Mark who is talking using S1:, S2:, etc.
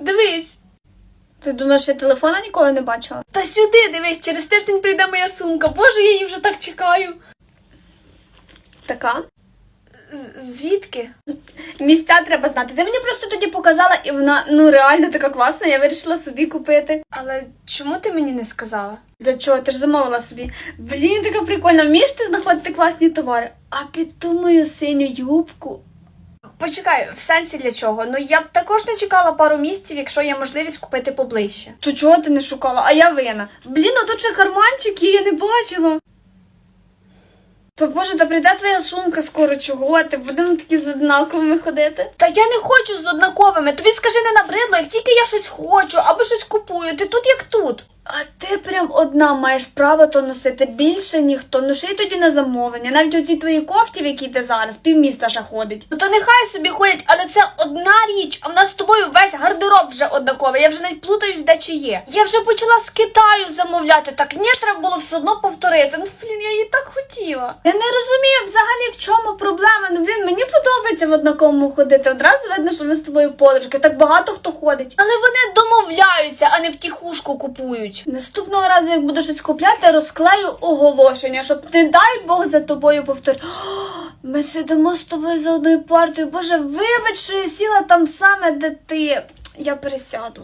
S1: Дивись.
S2: Ти думаєш, я телефона ніколи не бачила?
S1: Та сюди, дивись, через тиждень прийде моя сумка. Боже, я її вже так чекаю.
S2: Така?
S1: Звідки?
S2: Місця треба знати. Ти мені просто тоді показала, і вона ну реально така класна, я вирішила собі купити.
S1: Але чому ти мені не сказала?
S2: Для чого? Ти ж замовила собі. Блін, така прикольна. Вмієш ти знаходити класні товари? А під ту мою синю юбку.
S1: Почекай, в сенсі для чого? Ну я б також не чекала пару місяців, якщо є можливість купити поближче.
S2: То чого ти не шукала? А я винна. Блін, а тут ще карманчик є, я не бачила. Та боже, та прийде твоя сумка скоро чого? Ти будемо такі з однаковими ходити.
S1: Та я не хочу з однаковими. Тобі скажи не набридло, як тільки я щось хочу або щось купую, ти тут як тут.
S2: А ти прям одна маєш право то носити більше ніхто. Ну ший тоді на замовлення. Навіть оці твої кофті, в якій ти зараз, півміста ще ходить.
S1: Ну то нехай собі ходять, але це одна річ, а в нас з тобою весь гардероб вже однаковий. Я вже навіть плутаюсь, де чи є. Я вже почала з Китаю замовляти, так ні, треба було все одно повторити. Ну блін, я її так хотіла.
S2: Я не розумію взагалі в чому проблема. Ну блін, мені подобається в однаковому ходити. Одразу видно, що ми з тобою подружки. Так багато хто ходить.
S1: Але вони домовляються, а не втіхушку купують.
S2: Наступного разу, як буду щось купляти, розклею оголошення, щоб не дай Бог за тобою повторити. Ми сидимо з тобою за одною партою. Боже, вибач, що я сіла там саме, де ти. Я пересяду.